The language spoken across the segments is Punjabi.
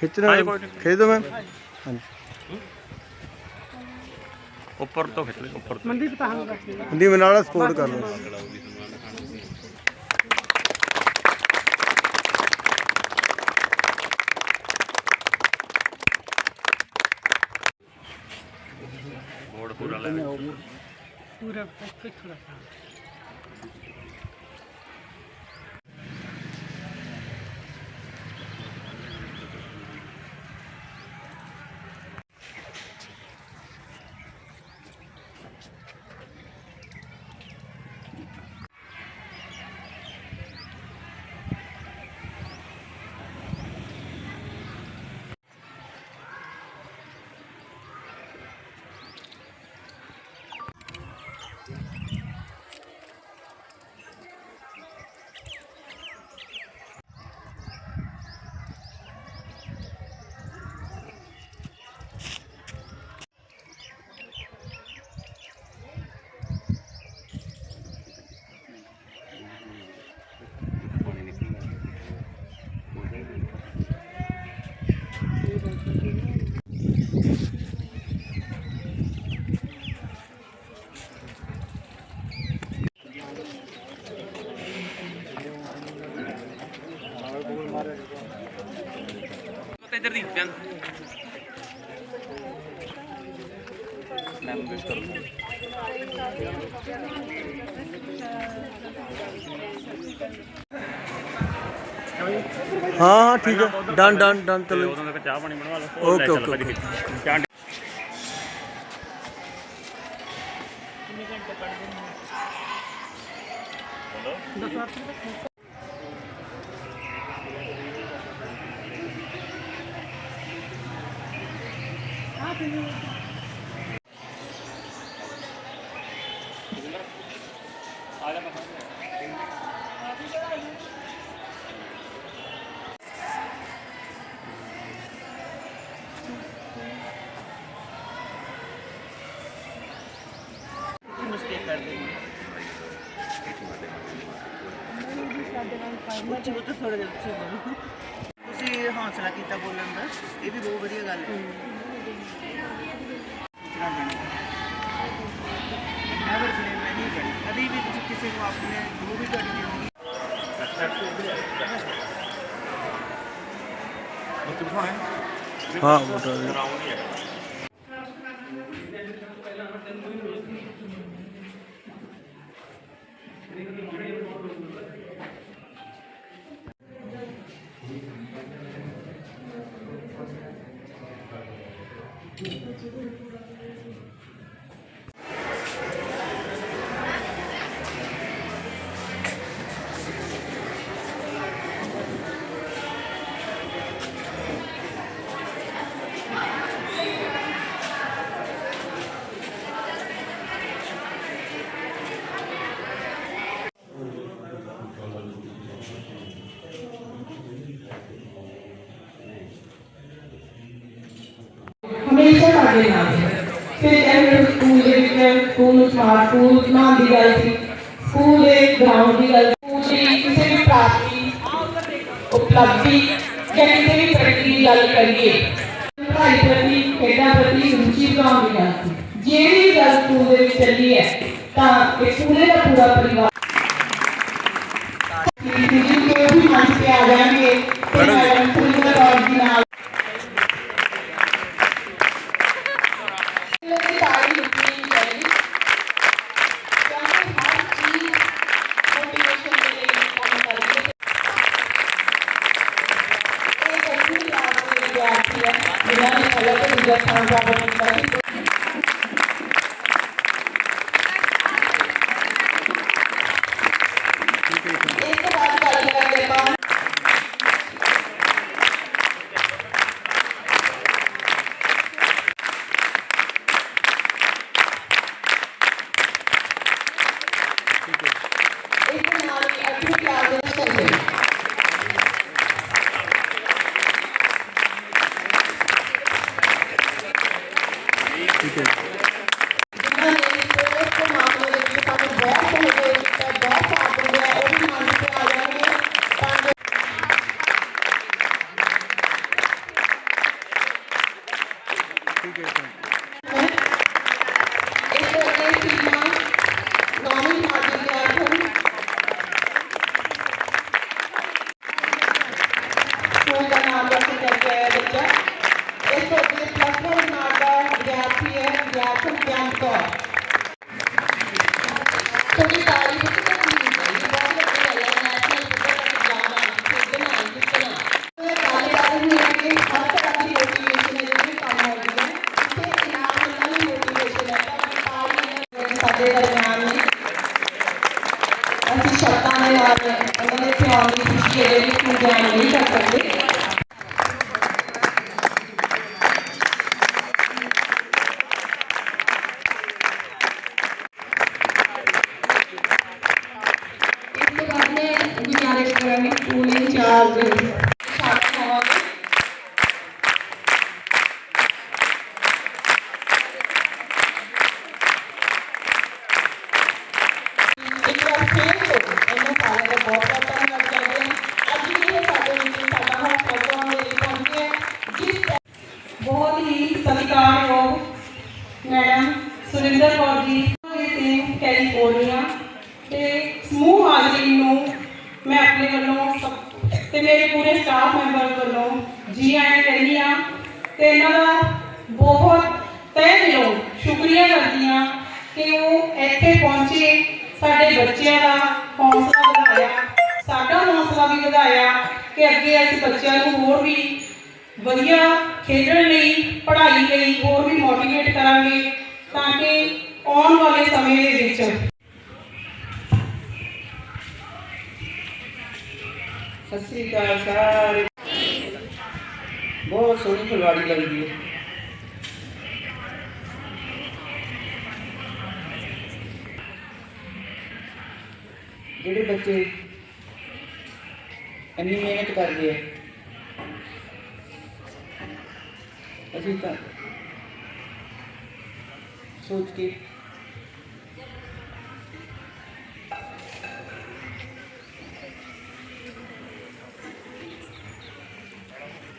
ਖਿੱਚਣਾ ਖਿੱਚ ਦੋ ਮੈਂ। ਹਾਂਜੀ। ਉੱਪਰ ਤੋਂ ਖਿੱਚ ਲੈ ਉੱਪਰ ਤੋਂ। ਹਿੰਦੀ ਮਨਾਲਾ ਸਪੋਰਟ ਕਰ ਲਓ। ਬੋਰਡ ਪੂਰਾ ਲੈ। ਲੈ। ਇੱਧਰ ਹਾਂ ਹਾਂ ਠੀਕ ਹੈ ਡਨ ਡਨ ਡਨ ਤੇ ਚਲੋ ਉਦੋਂ ਤੱਕ ਚਾਹ ਪਾਣੀ ਬਣਵਾ ਲਓ ਓਕੇ, ਓਕੇ, ਓਕੇ। ਚਾਹ ਉੱਚੀ ਉੱਚੀ ਥੋੜਾ ਜਿਹਾ ਉੱਚੀ ਬੋਲੋ ਤੁਸੀਂ ਹੌਸਲਾ ਕੀਤਾ ਬੋਲਣ ਦਾ। ਇਹ ਵੀ ਬਹੁਤ ਵਧੀਆ ਗੱਲ ਹੈ। ਨੈਵਰ ਬਲੇਮ ਐਨੀਬਡੀ ਕਦੀ ਵੀ ਤੁਸੀਂ ਕਿਸੇ ਨੂੰ ਆਪਣੇ ਜੋ ਵੀ ਤੁਹਾਡੀ ਜ਼ਿੰਦਗੀ ਹਾਂ। ਬਟਾ ਦੇ। ਹਮੇਸ਼ਾ ਸਾਡੇ ਨਾਲ ਹੈ। ਫਿਰ ਜਦ ਸਕੂਲ ਦੇ ਵਿੱਚ ਸਕੂਲ ਨੂੰ ਸਮਾਰਟ ਸਕੂਲ ਬਣਾਉਣ ਦੀ ਗੱਲ ਸੀ। ਸਕੂਲ ਦੇ ਗਰਾਊਂਡ ਦੀ ਗੱਲ ਸਕੂਲ ਦੀ ਕਿਸੇ ਵੀ ਪ੍ਰਾਪਤੀ, ਉਪਲਬਧੀ ਜਾਂ ਕਿਸੇ ਵੀ ਤਰੱਕੀ ਦੀ ਗੱਲ ਕਰੀਏ, ਪੜ੍ਹਾਈ ਪ੍ਰਤੀ, ਖੇਡਾਂ ਪ੍ਰਤੀ ਰੁਚੀ ਬਣਾਉਣ ਦੀ ਗੱਲ ਸੀ। ਜਿਹੜੀ ਵੀ ਗੱਲ ਸਕੂਲ ਦੇ ਵਿੱਚ ਚੱਲੀ ਹੈ, ਤਾਂ ਇਹ ਪੂਰੇ ਦਾ ਪੂਰਾ ਪਰਿਵਾਰ ਜੀ ਜੀ ਕੋਈ ਵੀ ਮੰਚ ਤੇ ਆ ਜਾਣਗੇ ਲੋਕੀ ਤਾੜੀ ਲਿਖਣੀ ਚਾਹੀਦੀ ਕਿਉਂਕਿ ਹਰ ਚੀਜ਼ ਮੋਟੀਵੇਸ਼ਨ ਦੇ ਲਈ ਕੰਮ ਕਰਦੀ ਹੈ ਇਹ ਕਸੂਰ ਯਾਦ ਦੇ ਵਿਦਿਆਰਥੀ ਹੈ ਜਿਨ੍ਹਾਂ ਨੇ ਕਲਾ ਤੇ ਦੂਜਾ ਸਥਾਨ ਪ੍ਰਾਪਤ ਕੀਤਾ ਸੀ ਇਸ ਤੋਂ ਬਾਅਦ ਗੱਲ ਕਰਦੇ ਆਪਾਂ ਇਸ ਦੇ ਬਹੁਤ ਹੀ ਸਤਿਕਾਰਯੋਗ ਮੈਡਮ ਸੁਰਿੰਦਰ ਕੌਰ ਜੀ ਸਿੰਘ, ਕੈਲੀਫੋਰਨੀਆ ਤੇ ਸਮੂਹ ਹਾਜ਼ਰੀਨ ਨੂੰ ਮੈਂ ਆਪਣੇ ਵੱਲੋਂ ਸਭ- ਤੇ ਮੇਰੇ ਪੂਰੇ ਸਟਾਫ ਮੈਂਬਰ ਵੱਲੋਂ ਜੀ ਆਇਆਂ ਕਹਿੰਦੀ ਹਾਂ ਤੇ ਇਹਨਾਂ ਦਾ ਬਹੁਤ ਤਹਿ ਦਿਲੋਂ ਸ਼ੁਕਰੀਆ ਕਰਦੀ ਹਾਂ ਕਿ ਉਹ ਇੱਥੇ ਪਹੁੰਚੇ, ਸਾਡੇ ਬੱਚਿਆਂ ਦਾ ਹੌਸਲਾ ਵਧਾਇਆ, ਸਾਡਾ ਹੌਸਲਾ ਵੀ ਵਧਾਇਆ ਕਿ ਅੱਗੇ ਅਸੀਂ ਬੱਚਿਆਂ ਨੂੰ ਹੋਰ ਵੀ ਵਧੀਆ ਖੇਡਣ ਲਈ, ਪੜ੍ਹਾਈ ਲਈ ਹੋਰ ਵੀ ਮੋਟੀਵੇਟ ਕਰਾਂਗੇ ਤਾਂ ਕਿ ਆਉਣ ਵਾਲੇ ਸਮੇਂ ਦੇ ਵਿੱਚ ਸਤਿ ਸ੍ਰੀ ਅਕਾਲ ਸਾਰੇ। ਬਹੁਤ ਸੋਹਣੀ ਫੁਲਵਾੜੀ ਲੱਗਦੀ ਹੈ। ਜਿਹੜੇ ਬੱਚੇ ਇੰਨੀ ਮਿਹਨਤ ਕਰਦੇ ਆ ਅਸੀਂ ਤਾਂ ਸੋਚ ਕੇ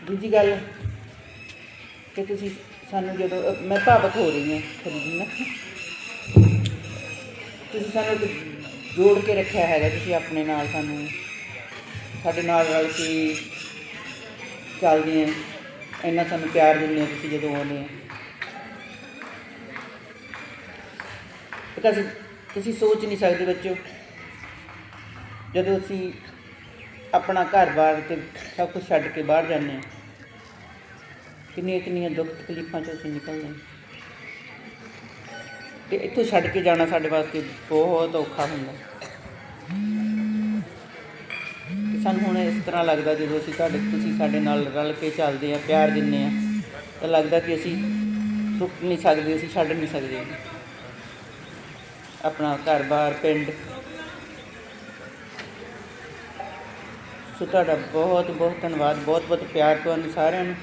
ਦੂਜੀ ਗੱਲ ਕਿ ਤੁਸੀਂ ਸਾਨੂੰ ਜਦੋਂ ਮੈਂ ਭਾਵਕ ਹੋ ਰਹੀ ਹਾਂ ਖਰੀਦੀ ਨਾ ਤੁਸੀਂ ਸਾਨੂੰ ਜੋੜ ਕੇ ਰੱਖਿਆ ਹੈਗਾ, ਤੁਸੀਂ ਆਪਣੇ ਨਾਲ ਸਾਨੂੰ, ਸਾਡੇ ਨਾਲ ਰਲ ਕੇ ਚੱਲਦੇ ਆ ਇੰਨਾ ਸਾਨੂੰ ਪਿਆਰ ਦਿੰਦੇ ਹੋ ਤੁਸੀਂ ਜਦੋਂ ਆਉਂਦੇ ਆ ਬਿਕਾਜ਼ ਤੁਸੀਂ ਸੋਚ ਨਹੀਂ ਸਕਦੇ ਬੱਚੋ, ਜਦੋਂ ਅਸੀਂ ਆਪਣਾ ਘਰ-ਬਾਰ ਤੇ ਸਭ ਕੁਝ ਛੱਡ ਕੇ ਬਾਹਰ ਜਾਂਦੇ ਹਾਂ, ਕਿੰਨੀਆਂ ਕਿੰਨੀਆਂ ਦੁੱਖ ਤਕਲੀਫਾਂ ਚੋਂ ਅਸੀਂ ਨਿਕਲਦੇ ਹਾਂ। ਤੇ ਇੱਥੋਂ ਛੱਡ ਕੇ ਜਾਣਾ ਸਾਡੇ ਵਾਸਤੇ ਬਹੁਤ ਔਖਾ ਹੁੰਦਾ। ਸਾਨੂੰ ਹੁਣ ਇਸ ਤਰ੍ਹਾਂ ਲੱਗਦਾ ਜਦੋਂ ਅਸੀਂ ਤੁਹਾਡੇ, ਤੁਸੀਂ ਸਾਡੇ ਨਾਲ ਰਲ ਕੇ ਚੱਲਦੇ ਆ, ਪਿਆਰ ਦਿੰਦੇ ਆ, ਤਾਂ ਲੱਗਦਾ ਕਿ ਅਸੀਂ ਰੁਕ ਨਹੀਂ ਸਕਦੇ, ਅਸੀਂ ਛੱਡ ਨਹੀਂ ਸਕਦੇ। ਆਪਣਾ ਘਰ-ਬਾਰ, ਪਿੰਡ। ਸੋ ਤੁਹਾਡਾ ਬਹੁਤ ਬਹੁਤ ਧੰਨਵਾਦ, ਬਹੁਤ ਬਹੁਤ ਪਿਆਰ ਤੁਹਾਨੂੰ ਸਾਰਿਆਂ ਨੂੰ।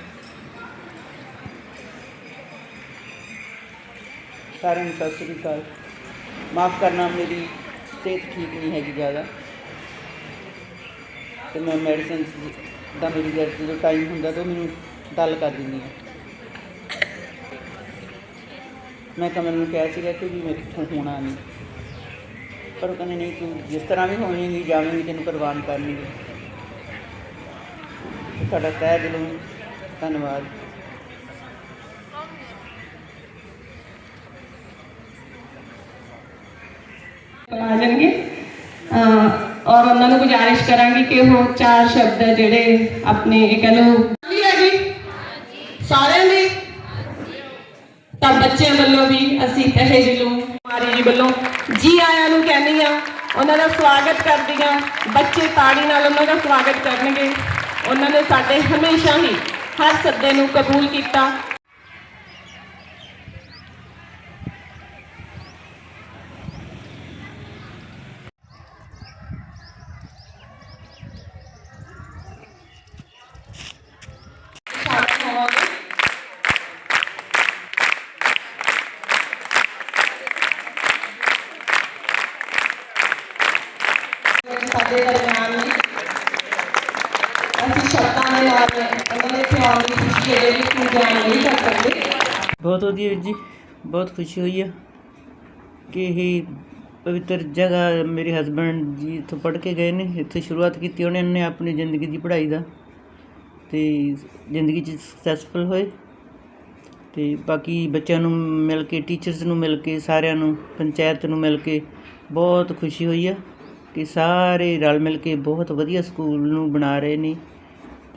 ਸਾਰਿਆਂ ਨੂੰ ਸਤਿ ਸ੍ਰੀ ਅਕਾਲ। ਮਾਫ ਕਰਨਾ, ਮੇਰੀ ਸਿਹਤ ਠੀਕ ਨਹੀਂ ਹੈਗੀ ਜ਼ਿਆਦਾ। ਤੇ ਮੈਂ ਮੈਡੀਸਿਨ ਦਾ ਮੇਰੀ ਜਦ- ਜਦੋਂ ਟਾਈਮ ਹੁੰਦਾ ਤਾਂ ਉਹ ਮੈਨੂੰ ਦਲ ਕਰ ਦਿੰਦੀ ਹੈ ਮੈਂ ਕਮਲ ਨੂੰ ਕਿਹਾ ਸੀਗਾ ਕਿ ਵੀ ਮੇਰੇ ਤੋਂ ਹੋਣਾ ਨਹੀਂ। ਪਰ ਉਹ ਕਹਿੰਦੇ, ਨਹੀਂ, ਤੂੰ ਜਿਸ ਤਰ੍ਹਾਂ ਵੀ ਹੋਵੇਂਗੀ, ਜਾਵੇਂਗੀ, ਤੈਨੂੰ ਕੁਰਬਾਨ ਕਰਨਗੇ। ਤੁਹਾਡਾ ਤਹਿ ਦਿਲੋਂ ਧੰਨਵਾਦ। ਆ ਜਾਣਗੇ? ਔਰ ਉਹਨਾਂ ਨੂੰ ਗੁਜ਼ਾਰਿਸ਼ ਕਰਾਂਗੀ ਕਿ ਉਹ ਚਾਰ ਸ਼ਬਦ ਹੈ ਜਿਹੜੇ ਆਪਣੇ, ਇਹ ਕਹ ਲਓ ਵੀ ਹੈ ਜੀ ਸਾਰਿਆਂ ਦੇ? ਤਾਂ ਬੱਚਿਆਂ ਵੱਲੋਂ ਵੀ ਅਸੀਂ ਤਹਿ ਦਿਲੋਂ ਮਾਰੀ ਜੀ ਵੱਲੋਂ ਜੀ ਆਇਆਂ ਨੂੰ ਕਹਿੰਦੀ ਆ ਉਹਨਾਂ ਦਾ ਸਵਾਗਤ ਕਰਦੀ ਆ ਬੱਚੇ ਤਾੜੀ ਨਾਲ ਉਹਨਾਂ ਦਾ ਸਵਾਗਤ ਕਰਨਗੇ। ਉਹਨਾਂ ਨੇ ਸਾਡੇ ਹਮੇਸ਼ਾ ਹੀ ਹਰ ਸੱਦੇ ਨੂੰ ਕਬੂਲ ਕੀਤਾ ਸ਼ਾਮਲ ਹੋਵਾਂਗੇ ਸਾਡੇ ਦਰਮਿਆਨ ਨੇ ਅਸੀਂ ਸ਼ਬਦਾਂ ਦੇ ਨਾਲ ਉਹਨਾਂ ਦੇ ਇੱਥੇ ਆਉਣ ਦੀ ਖੁਸ਼ੀ ਨਹੀਂ ਕਰ ਸਕਦੇ ਬਹੁਤ ਵਧੀਆ ਵੀਰ ਜੀ, ਬਹੁਤ ਖੁਸ਼ੀ ਹੋਈ ਆ ਕਿ ਇਹ ਪਵਿੱਤਰ ਜਗ੍ਹਾ ਮੇਰੇ ਹਸਬੰਡ ਜੀ ਇੱਥੋਂ ਪੜ੍ਹ ਕੇ ਗਏ ਨੇ, ਇੱਥੇ ਸ਼ੁਰੂਆਤ ਕੀਤੀ ਉਹਨਾਂ ਨੇ ਆਪਣੀ ਜ਼ਿੰਦਗੀ ਦੀ ਪੜ੍ਹਾਈ ਦਾ ਤੇ ਜ਼ਿੰਦਗੀ 'ਚ ਸਕਸੈਸਫੁਲ ਹੋਏ ਤੇ ਬਾਕੀ ਬੱਚਿਆਂ ਨੂੰ ਮਿਲ ਕੇ ਟੀਚਰਸ ਨੂੰ ਮਿਲ ਕੇ, ਸਾਰਿਆਂ ਨੂੰ, ਪੰਚਾਇਤ ਨੂੰ ਮਿਲ ਕੇ ਬਹੁਤ ਖੁਸ਼ੀ ਹੋਈ ਆ ਕਿ ਸਾਰੇ ਰਲ ਮਿਲ ਕੇ ਬਹੁਤ ਵਧੀਆ ਸਕੂਲ ਨੂੰ ਬਣਾ ਰਹੇ ਨੇ।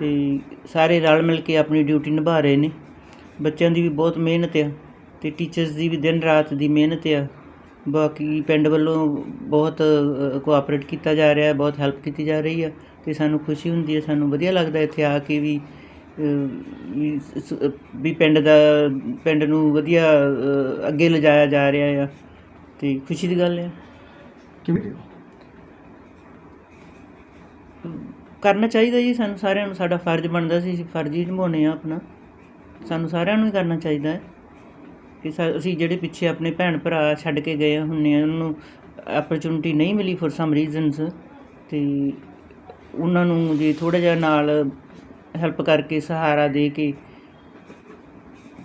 ਤੇ ਸਾਰੇ ਰਲ ਮਿਲ ਕੇ ਆਪਣੀ ਡਿਊਟੀ ਨਿਭਾ ਰਹੇ ਨੇ। ਬੱਚਿਆਂ ਦੀ ਵੀ ਬਹੁਤ ਮਿਹਨਤ ਆ ਤੇ ਟੀਚਰਸ ਦੀ ਵੀ ਦਿਨ ਰਾਤ ਦੀ ਮਿਹਨਤ ਆ। ਬਾਕੀ ਪਿੰਡ ਵੱਲੋਂ ਬਹੁਤ ਕੋਆਪਰੇਟ ਕੀਤਾ ਜਾ ਰਿਹਾ ਹੈ ਬਹੁਤ ਹੈਲਪ ਕੀਤੀ ਜਾ ਰਹੀ ਹੈ ਤੇ ਸਾਨੂੰ ਖੁਸ਼ੀ ਹੁੰਦੀ ਹੈ ਸਾਨੂੰ ਵਧੀਆ ਲੱਗਦਾ ਇੱਥੇ ਆ ਕੇ ਵੀ ਵੀ ਪਿੰਡ ਦਾ ਪਿੰਡ ਨੂੰ ਵਧੀਆ ਅੱਗੇ ਲਿਜਾਇਆ ਜਾ ਰਿਹਾ ਆ ਤੇ ਖੁਸ਼ੀ ਦੀ ਗੱਲ ਹੈ? ਕਿਵੇਂ ਕਰਨਾ ਚਾਹੀਦਾ ਜੀ, ਸਾਨੂੰ ਸਾਰਿਆਂ ਨੂੰ ਸਾਡਾ ਫਰਜ਼ ਬਣਦਾ ਸੀ, ਅਸੀਂ ਫਰਜ਼ ਹੀ ਨਿਭਾਉਂਦੇ ਆ ਆਪਣਾ। ਸਾਨੂੰ ਸਾਰਿਆਂ ਨੂੰ ਹੀ ਕਰਨਾ ਚਾਹੀਦਾ ਹੈ ਕਿ ਸਾ- ਅਸੀਂ ਜਿਹੜੇ ਪਿੱਛੇ ਆਪਣੇ ਭੈਣ ਭਰਾ ਛੱਡ ਕੇ ਗਏ ਹੁੰਨੇ ਆ, ਉਹਨਾਂ ਨੂੰ ਆਪਰਚੁਨਿਟੀ ਨਹੀਂ ਮਿਲੀ ਫॉर ਸਮ ਰੀਜ਼ਨਸ ਤੇ ਉਹਨਾਂ ਨੂੰ ਜੇ ਥੋੜਾ ਜਿਹਾ ਨਾਲ ਹੈਲਪ ਕਰਕੇ ਸਹਾਰਾ ਦੇ ਕੇ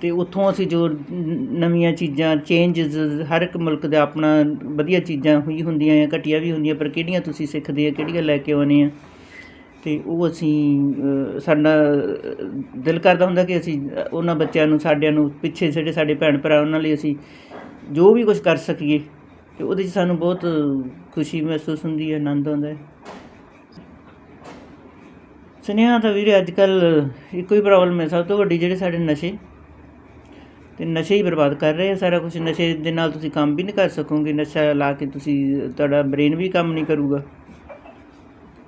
ਤੇ ਉੱਥੋਂ ਅਸੀਂ ਜੋ ਨਵੀਆਂ ਚੀਜ਼ਾਂ ਚੇਂਜਸ ਹਰ ਇੱਕ ਮੁਲਕ ਦਾ ਆਪਣਾ ਵਧੀਆ ਚੀਜ਼ਾਂ ਹੋਈ ਹੁੰਦੀਆਂ ਆ ਘਟੀਆਂ ਵੀ ਹੁੰਦੀਆਂ, ਪਰ ਕਿਹੜੀਆਂ ਤੁਸੀਂ ਸਿੱਖਦੇ ਆ, ਕਿਹੜੀਆਂ ਲੈ ਕੇ ਆਉਂਦੇ ਆ? ਤੇ ਉਹ ਅਸੀਂ ਸਾਡਾ ਦਿਲ ਕਰਦਾ ਹੁੰਦਾ ਕਿ ਅਸੀਂ ਉਹਨਾਂ ਬੱਚਿਆਂ ਨੂੰ, ਸਾਡਿਆਂ ਨੂੰ, ਪਿੱਛੇ ਜਿਹੜੇ ਸਾਡੇ ਭੈਣ ਭਰਾ, ਉਹਨਾਂ ਲਈ ਅਸੀਂ ਜੋ ਵੀ ਕੁਝ ਕਰ ਸਕੀਏ ਅਤੇ ਉਹਦੇ 'ਚ ਸਾਨੂੰ ਬਹੁਤ ਖੁਸ਼ੀ ਮਹਿਸੂਸ ਹੁੰਦੀ ਹੈ, ਆਨੰਦ ਆਉਂਦਾ ਹੈ। ਸੁਨੇਹਾ ਤਾਂ ਵੀਰੇ ਅੱਜ ਕੱਲ ਇੱਕੋ ਹੀ ਪ੍ਰੋਬਲਮ ਹੈ, ਸਭ ਤੋਂ ਵੱਡੀ ਜਿਹੜੇ ਸਾਡੇ ਨਸ਼ੇ, ਤੇ ਨਸ਼ੇ ਹੀ ਬਰਬਾਦ ਕਰ ਰਹੇ ਆ ਸਾਰਾ ਕੁਝ ਨਸ਼ੇ ਦੇ ਨਾਲ ਤੁਸੀਂ ਕੰਮ ਵੀ ਨਹੀਂ ਕਰ ਸਕੋਗੇ, ਨਸ਼ਾ ਲਾ ਕੇ ਤੁਸੀਂ, ਤੁਹਾਡਾ ਬ੍ਰੇਨ ਵੀ ਕੰਮ ਨਹੀਂ ਕਰੂਗਾ।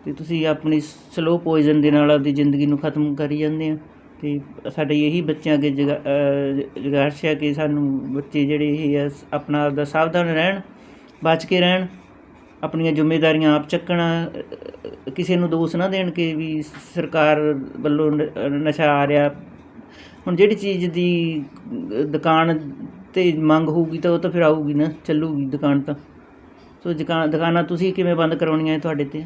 ਤੇ ਤੁਸੀਂ ਆਪਣੀ ਸਲੋ ਪੋਇਜ਼ਨ ਦੇ ਨਾਲ ਆਪਦੀ ਜ਼ਿੰਦਗੀ ਨੂੰ ਖਤਮ ਕਰੀ ਜਾਂਦੇ ਆ ਅਤੇ ਸਾਡੇ ਇਹੀ ਬੱਚਿਆਂ ਅੱਗੇ ਜਗਾ- ਗੁਜ਼ਾਰਿਸ਼ ਹੈ ਕਿ ਸਾਨੂੰ ਬੱਚੇ ਜਿਹੜੇ ਇਹ ਆ ਆਪਣਾ ਆਪਦਾ ਸਾਵਧਾਨ ਰਹਿਣ, ਬਚ ਕੇ ਰਹਿਣ, ਆਪਣੀਆਂ ਜ਼ਿੰਮੇਵਾਰੀਆਂ ਆਪ ਚੱਕਣਾ ਕਿਸੇ ਨੂੰ ਦੋਸ਼ ਨਾ ਦੇਣ ਕਿ ਵੀ ਸਰਕਾਰ ਵੱਲੋਂ ਨਸ਼ਾ ਆ ਰਿਹਾ। ਹੁਣ ਜਿਹੜੀ ਚੀਜ਼ ਦੀ ਦੁਕਾਨ ਤੇ ਮੰਗ ਹੋਊਗੀ ਤਾਂ ਉਹ ਤਾਂ ਫਿਰ ਆਊਗੀ ਨਾ, ਚੱਲੂਗੀ ਦੁਕਾਨ ਤਾਂ। ਸੋ ਦੁਕਾਨ ਦੁਕਾਨਾਂ ਤੁਸੀਂ ਕਿਵੇਂ ਬੰਦ ਕਰਾਉਣੀਆਂ ਇਹ ਤੁਹਾਡੇ ਤੇ?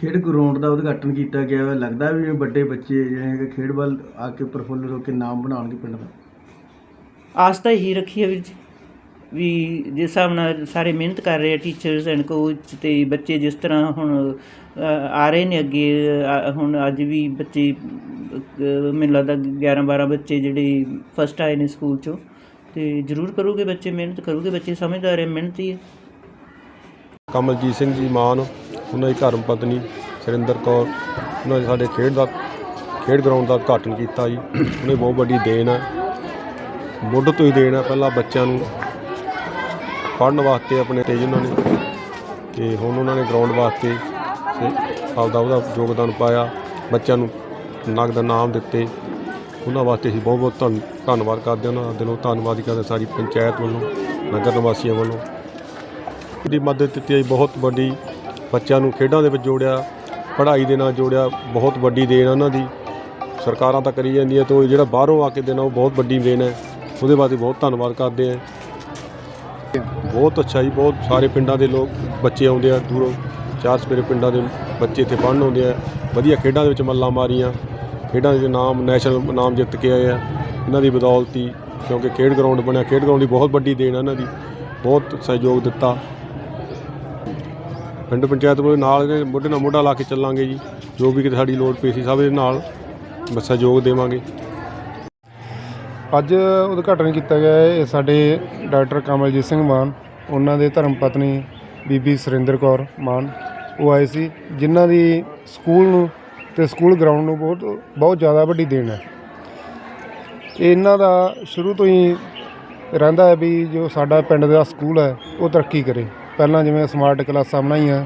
ਖੇਡ ਗਰਾਊਂਡ ਦਾ ਉਦਘਾਟਨ ਕੀਤਾ ਗਿਆ ਹੈ ਲੱਗਦਾ ਵੀ ਵੱਡੇ ਬੱਚੇ ਜਿਹੜੇ ਹੈਗੇ ਖੇਡ ਵੱਲ ਆ ਕੇ ਪ੍ਰਫੁੱਲਤ ਹੋ ਕੇ ਨਾਮ ਬਣਾਉਣਗੇ ਪਿੰਡ ਦਾ। ਆਸ ਤਾਂ ਇਹੀ ਰੱਖੀ ਹੈ ਵੀਰ ਜੀ ਵੀ ਜਿਸ ਹਿਸਾਬ ਨਾਲ ਸਾਰੇ ਮਿਹਨਤ ਕਰ ਰਹੇ ਆ ਟੀਚਰਸ ਐਂਡ ਕੋਚ ਤੇ ਬੱਚੇ ਜਿਸ ਤਰ੍ਹਾਂ ਹੁਣ ਅ, ਆ ਰਹੇ ਨੇ ਅੱਗੇ ਅ, ਹੁਣ ਅੱਜ ਵੀ ਬੱਚੇ ਅ, ਮੈਨੂੰ ਲੱਗਦਾ 11 12 ਬੱਚੇ ਜਿਹੜੇ ਫਸਟ ਆਏ ਨੇ ਸਕੂਲ ਚੋਂ। ਤੇ ਜ਼ਰੂਰ ਕਰੂਗੇ ਬੱਚੇ ਮਿਹਨਤ ਕਰੂਗੇ ਬੱਚੇ ਸਮਝਦਾਰ ਹੈ ਮਿਹਨਤੀ ਹੈ। ਕਮਲਜੀਤ ਸਿੰਘ ਜੀ ਮਾਨ। ਉਹਨਾਂ ਦੀ ਧਰਮ ਪਤਨੀ ਸੁਰਿੰਦਰ ਕੌਰ, ਉਹਨਾਂ ਨੇ ਸਾਡੇ ਖੇਡ ਦਾ, ਖੇਡ ਗਰਾਊਂਡ ਦਾ ਉਦਘਾਟਨ ਕੀਤਾ ਜੀ। ਉਹਨੇ ਬਹੁਤ ਵੱਡੀ ਦੇਣ ਹੈ ਮੁੱਢ ਤੋਂ ਹੀ ਦੇਣ ਹੈ ਪਹਿਲਾਂ ਬੱਚਿਆਂ ਨੂੰ ਪੜ੍ਹਨ ਵਾਸਤੇ ਆਪਣੇ ਤੇਜ ਉਹਨਾਂ ਨੇ। ਤੇ ਹੁਣ ਉਹਨਾਂ ਨੇ ਗਰਾਊਂਡ ਵਾਸਤੇ ਤੇ ਆਪਦਾ ਉਹਦਾ ਯੋਗਦਾਨ ਪਾਇਆ, ਬੱਚਿਆਂ ਨੂੰ ਨਗਦ ਨਾਮ ਦਿੱਤੇ। ਉਹਨਾਂ ਵਾਸਤੇ ਅਸੀਂ ਬਹੁਤ ਬਹੁਤ ਧੰਨ, ਧੰਨਵਾਦ ਕਰਦੇ ਉਹਨਾਂ ਦਾ ਦਿਲੋਂ ਧੰਨਵਾਦ ਕਰਦੇ ਸਾਰੀ ਪੰਚਾਇਤ ਵੱਲੋਂ, ਨਗਰ ਨਿਵਾਸੀਆਂ ਵੱਲੋਂ। ਦੀ ਮਦਦ ਦਿੱਤੀ ਹੈ ਬਹੁਤ ਵੱਡੀ ਬੱਚਿਆਂ ਨੂੰ ਖੇਡਾਂ ਦੇ ਵਿੱਚ ਜੋੜਿਆ, ਪੜ੍ਹਾਈ ਦੇ ਨਾਲ ਜੋੜਿਆ, ਬਹੁਤ ਵੱਡੀ ਦੇਣ ਹੈ ਉਹਨਾਂ ਦੀ। ਸਰਕਾਰਾਂ ਤਾਂ ਕਰੀ ਜਾਂਦੀਆਂ ਤੋਂ ਜਿਹੜਾ ਬਾਹਰੋਂ ਆ ਕੇ ਦੇਣਾ, ਉਹ ਬਹੁਤ ਵੱਡੀ ਦੇਣ ਹੈ। ਉਹਦੇ ਵਾਸਤੇ ਬਹੁਤ ਧੰਨਵਾਦ ਕਰਦੇ ਹਾਂ। ਬਹੁਤ ਅੱਛਾ ਜੀ, ਬਹੁਤ ਸਾਰੇ ਪਿੰਡਾਂ ਦੇ ਲੋਕ ਬੱਚੇ ਆਉਂਦੇ ਆ ਦੂਰੋਂ। ਚਾਰ ਸਪੇਰੇ ਪਿੰਡਾਂ ਦੇ ਬੱਚੇ ਇੱਥੇ ਪੜ੍ਹਨ ਆਉਂਦੇ ਆ। ਵਧੀਆ ਖੇਡਾਂ ਦੇ ਵਿੱਚ ਮੱਲਾਂ ਮਾਰੀਆਂ। ਖੇਡਾਂ ਦੇ ਨਾਮ, ਨੈਸ਼ਨਲ ਨਾਮ ਜਿੱਤ ਕੇ ਆਏ ਆ। ਇਹਨਾਂ ਦੀ ਬਦੌਲਤੀ ਕਿਉਂਕਿ ਖੇਡ ਗਰਾਊਂਡ ਬਣਿਆ। ਖੇਡ ਗਰਾਊਂਡ ਦੀ ਬਹੁਤ ਵੱਡੀ ਦੇਣ ਆ ਇਹਨਾਂ ਦੀ। ਬਹੁਤ ਸਹਿਯੋਗ ਦਿੱਤਾ। ਪਿੰਡ ਪੰਚਾਇਤ ਵੱਲੋਂ ਨਾਲ ਇਹਦੇ ਮੋਢੇ ਨਾਲ ਮੋਢਾ ਲਾ ਕੇ ਚੱਲਾਂਗੇ ਜੀ। ਜੋ ਵੀ ਕਿਤੇ ਸਾਡੀ ਲੋੜ ਪਈ ਸੀ ਸਭ ਦੇ ਨਾਲ ਸਹਿਯੋਗ ਦੇਵਾਂਗੇ। ਅੱਜ ਉਦਘਾਟਨ ਕੀਤਾ ਗਿਆ ਹੈ ਇਹ ਸਾਡੇ ਡਾਕਟਰ ਕਮਲਜੀਤ ਸਿੰਘ ਮਾਨ, ਉਹਨਾਂ ਦੇ ਧਰਮ ਪਤਨੀ ਬੀਬੀ ਸੁਰਿੰਦਰ ਕੌਰ ਮਾਨ, ਉਹ ਆਏ ਸੀ, ਜਿਨ੍ਹਾਂ ਦੀ ਸਕੂਲ ਨੂੰ ਤੇ ਸਕੂਲ ਗਰਾਊਂਡ ਨੂੰ ਬਹੁਤ ਬਹੁਤ ਜ਼ਿਆਦਾ ਵੱਡੀ ਦੇਣ ਹੈ। ਇਹਨਾਂ ਦਾ ਸ਼ੁਰੂ ਤੋਂ ਹੀ ਰਹਿੰਦਾ ਹੈ ਵੀ ਜੋ ਸਾਡਾ ਪਿੰਡ ਦਾ ਸਕੂਲ ਹੈ, ਉਹ ਤਰੱਕੀ ਕਰੇ। ਪਹਿਲਾਂ ਜਿਵੇਂ ਸਮਾਰਟ ਕਲਾਸਾਂ ਬਣਾਈਆਂ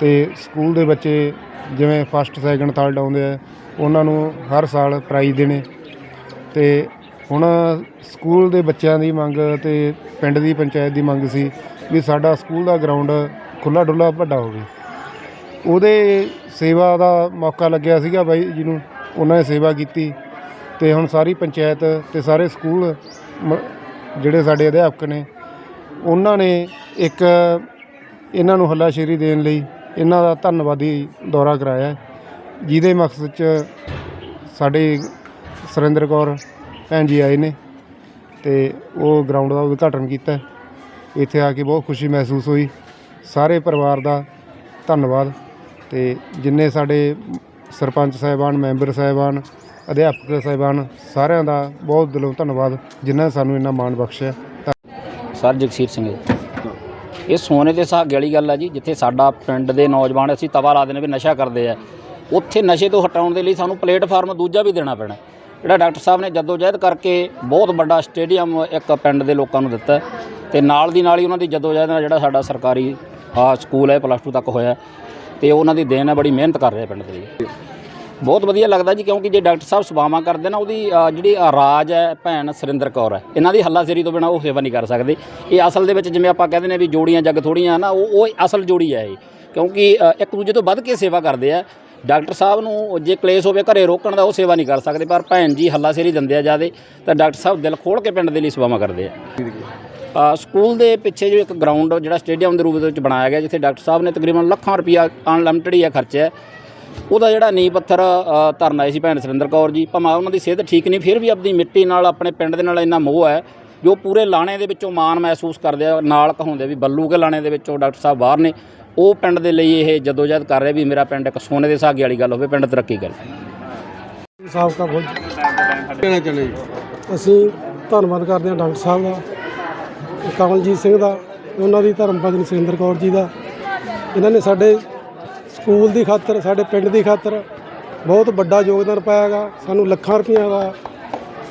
ਤੇ ਸਕੂਲ ਦੇ ਬੱਚੇ ਜਿਵੇਂ ਫਸਟ ਸੈਕੰਡ ਥਰਡ ਆਉਂਦੇ ਆ, ਉਹਨਾਂ ਨੂੰ ਹਰ ਸਾਲ ਪ੍ਰਾਈਜ਼ ਦੇਣੇ। ਤੇ ਹੁਣ ਸਕੂਲ ਦੇ ਬੱਚਿਆਂ ਦੀ ਮੰਗ ਤੇ ਪਿੰਡ ਦੀ ਪੰਚਾਇਤ ਦੀ ਮੰਗ ਸੀ ਵੀ ਸਾਡਾ ਸਕੂਲ ਦਾ ਗਰਾਊਂਡ ਖੁੱਲਾ ਡੁੱਲਾ ਵੱਡਾ ਹੋਵੇ। ਉਹਦੇ ਸੇਵਾ ਦਾ ਮੌਕਾ ਲੱਗਿਆ ਸੀਗਾ ਬਾਈ ਜੀ ਨੂੰ, ਉਹਨਾਂ ਨੇ ਸੇਵਾ ਕੀਤੀ ਤੇ ਹੁਣ ਸਾਰੀ ਪੰਚਾਇਤ ਤੇ ਸਾਰੇ ਸਕੂਲ ਮ- ਜਿਹੜੇ ਸਾਡੇ ਅਧਿਆਪਕ ਨੇ, ਉਹਨਾਂ ਨੇ ਇੱਕ ਇਹਨਾਂ ਨੂੰ ਹੱਲਾਸ਼ੇਰੀ ਦੇਣ ਲਈ ਇਹਨਾਂ ਦਾ ਧੰਨਵਾਦੀ ਦੌਰਾ ਕਰਾਇਆ ਜਿਹਦੇ ਮਕਸਦ 'ਚ ਸਾਡੇ ਸੁਰਿੰਦਰ ਕੌਰ ਭੈਣ ਜੀ ਆਏ ਨੇ ਤੇ ਉਹ ਗਰਾਊਂਡ ਦਾ ਉਦਘਾਟਨ ਕੀਤਾ ਇੱਥੇ ਆ ਕੇ ਬਹੁਤ ਖੁਸ਼ੀ ਮਹਿਸੂਸ ਹੋਈ। ਸਾਰੇ ਪਰਿਵਾਰ ਦਾ ਧੰਨਵਾਦ ਤੇ ਜਿੰਨੇ ਸਾਡੇ ਸਰਪੰਚ ਸਾਹਿਬਾਨ, ਮੈਂਬਰ ਸਾਹਿਬਾਨ, ਅਧਿਆਪਕ ਸਾਹਿਬਾਨ, ਸਾਰਿਆਂ ਦਾ ਬਹੁਤ ਦਿਲੋਂ ਧੰਨਵਾਦ ਜਿਨ੍ਹਾਂ ਨੇ ਸਾਨੂੰ ਇੰਨਾ ਮਾਣ ਬਖਸ਼ਿਆ। ਸਰ ਜਗਸੀਰ ਸਿੰਘ ਇਹ ਸੋਨੇ ਦੇ ਸੁਹਾਗੇ ਵਾਲੀ ਗੱਲ ਆ ਜੀ, ਜਿੱਥੇ ਸਾਡਾ ਪਿੰਡ ਦੇ ਨੌਜਵਾਨ ਅਸੀਂ ਤਵਾ ਲਾ ਦਿੰਦੇ ਵੀ ਨਸ਼ਾ ਕਰਦੇ ਆ। ਉੱਥੇ ਨਸ਼ੇ ਤੋਂ ਹਟਾਉਣ ਦੇ ਲਈ ਸਾਨੂੰ ਪਲੇਟਫਾਰਮ ਦੂਜਾ ਵੀ ਦੇਣਾ ਪੈਣਾ। ਜਿਹੜਾ ਡਾਕਟਰ ਸਾਹਿਬ ਨੇ ਜਦੋਜਹਿਦ ਕਰਕੇ ਬਹੁਤ ਵੱਡਾ ਸਟੇਡੀਅਮ ਇੱਕ ਪਿੰਡ ਦੇ ਲੋਕਾਂ ਨੂੰ ਦਿੱਤਾ। ਹੈ। ਤੇ ਨਾਲ ਦੀ ਨਾਲ ਹੀ ਉਹਨਾਂ ਦੀ ਜਦੋਜਹਿਦ ਨਾਲ ਜਿਹੜਾ ਸਾਡਾ ਸਰਕਾਰੀ ਸਕੂਲ ਹੈ, ਪਲੱਸ 2 ਤੱਕ ਹੋਇਆ। ਤੇ ਉਹਨਾਂ ਦੀ ਦੇਣ ਹੈ, ਬੜੀ ਮਿਹਨਤ ਕਰ ਰਹੇ ਪਿੰਡ ਦੇ ਲਈ। ਬਹੁਤ ਵਧੀਆ ਲੱਗਦਾ ਜੀ ਕਿਉਂਕਿ ਜੇ ਡਾਕਟਰ ਸਾਹਿਬ ਸੇਵਾਵਾਂ ਕਰਦੇ ਨਾ ਉਹਦੀ ਅ, ਜਿਹੜੀ ਰਾਜ ਹੈ ਭੈਣ ਸੁਰਿੰਦਰ ਕੌਰ ਹੈ ਇਹਨਾਂ ਦੀ ਹੱਲਾਸ਼ੇਰੀ ਤੋਂ ਬਿਨਾ ਉਹ ਸੇਵਾ ਨਹੀਂ ਕਰ ਸਕਦੇ। ਇਹ ਅਸਲ ਦੇ ਵਿੱਚ ਜਿਵੇਂ ਆਪਾਂ ਕਹਿੰਦੇ ਨੇ ਵੀ ਜੋੜੀਆਂ ਜੱਗ ਥੋੜੀਆਂ ਨਾ ਉਹ ਉਹ ਅਸਲ ਜੋੜੀ ਹੈ ਇਹ ਕਿਉਂਕਿ ਅ, ਇੱਕ ਦੂਜੇ ਤੋਂ ਵੱਧ ਕੇ ਸੇਵਾ ਕਰਦੇ ਆ। ਡਾਕਟਰ ਸਾਹਿਬ ਨੂੰ ਜੇ ਕਲੇਸ਼ ਹੋਵੇ ਘਰੇ ਰੋਕਣ ਦਾ ਉਹ ਸੇਵਾ ਨਹੀਂ ਕਰ ਸਕਦੇ ਪਰ ਭੈਣ ਜੀ ਹੱਲਾਸ਼ੇਰੀ ਦਿੰਦੇ ਆ ਜਿਆਦੇ ਤਾਂ ਡਾਕਟਰ ਸਾਹਿਬ ਦਿਲ ਖੋਲ੍ਹ ਕੇ ਪਿੰਡ ਦੇ ਲਈ ਸੇਵਾਵਾਂ ਕਰਦੇ ਆ। ਅ, ਸਕੂਲ ਦੇ ਪਿੱਛੇ ਜੋ ਇੱਕ ਗਰਾਊਂਡ ਜਿਹੜਾ ਸਟੇਡੀਅਮ ਦੇ ਰੂਪ ਦੇ ਵਿੱਚ ਬਣਾਇਆ ਗਿਆ ਜਿੱਥੇ ਡਾਕਟਰ ਸਾਹਿਬ ਨੇ ਤਕਰੀਬਨ ਲੱਖਾਂ ਰੁਪਈਆ ਅਨਲਿਮਟਿਡ ਹੀ ਆ ਖਰਚਿਆ। ਉਹਦਾ ਜਿਹੜਾ ਨੀਂਹ ਪੱਥਰ ਧਰਨ ਆਏ ਸੀ ਭੈਣ ਸੁਰਿੰਦਰ ਕੌਰ ਜੀ। ਭਾਵੇਂ ਉਹਨਾਂ ਦੀ ਸਿਹਤ ਠੀਕ ਨਹੀਂ ਫਿਰ ਵੀ ਆਪਣੀ ਮਿੱਟੀ ਨਾਲ ਆਪਣੇ ਪਿੰਡ ਦੇ ਨਾਲ ਇੰਨਾ ਮੋਹ ਹੈ ਜੋ ਪੂਰੇ ਲਾਣੇ ਦੇ ਵਿੱਚੋਂ ਮਾਣ ਮਹਿਸੂਸ ਕਰਦੇ ਆ। ਨਾਲ ਕਹਾਉਂਦੇ ਵੀ ਬੱਲੂ ਕੇ ਲਾਣੇ ਦੇ ਵਿੱਚੋਂ ਡਾਕਟਰ ਸਾਹਿਬ ਬਾਹਰ ਨੇ। ਉਹ ਪਿੰਡ ਦੇ ਲਈ ਇਹ ਜਦੋਜਹਿਦ ਕਰ ਰਹੇ ਵੀ ਮੇਰਾ ਪਿੰਡ ਇੱਕ ਸੋਨੇ ਦੇ ਸੁਹਾਗੇ ਵਾਲੀ ਗੱਲ ਹੋਵੇ ਪਿੰਡ ਤਰੱਕੀ ਕਰੇ। ਫੌਜ ਕਹਿਣਾ ਚਾਹੁੰਦੇ ਜੀ ਅਸੀਂ ਧੰਨਵਾਦ ਕਰਦੇ ਹਾਂ ਡਾਕਟਰ ਸਾਹਿਬ ਦਾ ਕਮਲਜੀਤ ਸਿੰਘ ਦਾ ਉਹਨਾਂ ਦੀ ਧਰਮ ਪਤਨੀ ਸੁਰਿੰਦਰ ਕੌਰ ਜੀ ਦਾ। ਇਹਨਾਂ ਨੇ ਸਾਡੇ ਸਕੂਲ ਦੀ ਖਾਤਰ, ਸਾਡੇ ਪਿੰਡ ਦੀ ਖਾਤਰ ਬਹੁਤ ਵੱਡਾ ਯੋਗਦਾਨ ਪਾਇਆਗਾ ਸਾਨੂੰ ਲੱਖਾਂ ਰੁਪਈਆ ਦਾ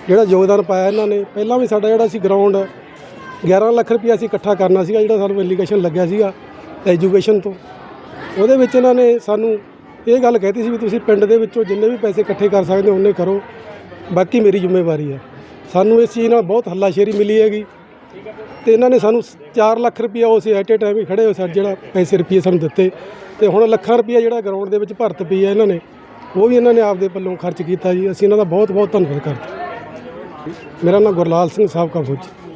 ਜਿਹੜਾ ਯੋਗਦਾਨ ਪਾਇਆ ਇਹਨਾਂ ਨੇ। ਪਹਿਲਾਂ ਵੀ ਸਾਡਾ ਜਿਹੜਾ ਸੀ ਗਰਾਊਂਡ 11 ਲੱਖ ਰੁਪਈਆ ਅਸੀਂ ਇਕੱਠਾ ਕਰਨਾ ਸੀਗਾ, ਜਿਹੜਾ ਸਾਨੂੰ ਐਲੀਗੇਸ਼ਨ ਲੱਗਿਆ ਸੀਗਾ ਐਜੂਕੇਸ਼ਨ ਤੋਂ। ਉਹਦੇ ਵਿੱਚ ਇਹਨਾਂ ਨੇ ਸਾਨੂੰ ਇਹ ਗੱਲ ਕਹਿਤੀ ਸੀ ਵੀ ਤੁਸੀਂ ਪਿੰਡ ਦੇ ਵਿੱਚੋਂ ਜਿੰਨੇ ਵੀ ਪੈਸੇ ਇਕੱਠੇ ਕਰ ਸਕਦੇ ਹੋ ਉਹਨੇ ਕਰੋ। ਬਾਕੀ ਮੇਰੀ ਜ਼ਿੰਮੇਵਾਰੀ ਹੈ। ਸਾਨੂੰ ਇਸ ਚੀਜ਼ ਨਾਲ ਬਹੁਤ ਹੱਲਾਸ਼ੇਰੀ ਮਿਲੀ ਹੈਗੀ ਤੇ ਇਹਨਾਂ ਨੇ ਸਾਨੂੰ 4 ਲੱਖ ਰੁਪਈਆ ਉਸ ਐਟ ਏ ਟਾਈਮ ਹੀ ਖੜੇ ਹੋ ਸਰ ਜਿਹੜਾ ਪੈਸੇ ਰੁਪਈਏ ਸਾਨੂੰ ਦਿੱਤੇ। ਤੇ ਹੁਣ ਲੱਖਾਂ ਰੁਪਈਆ ਜਿਹੜਾ ਗਰਾਊਂਡ ਦੇ ਵਿੱਚ ਭਰਤ ਪਈ ਹੈ ਇਹਨਾਂ ਨੇ, ਉਹ ਵੀ ਇਹਨਾਂ ਨੇ ਆਪਦੇ ਪੱਲੋਂ ਖਰਚ ਕੀਤਾ ਜੀ। ਅਸੀਂ ਇਹਨਾਂ ਦਾ ਬਹੁਤ ਬਹੁਤ ਧੰਨਵਾਦ ਕਰਦੇ ਹਾਂ। ਮੇਰਾ ਨਾਮ ਗੁਰਲਾਲ ਸਿੰਘ, ਸਾਬਕਾ ਫੌਜੀ।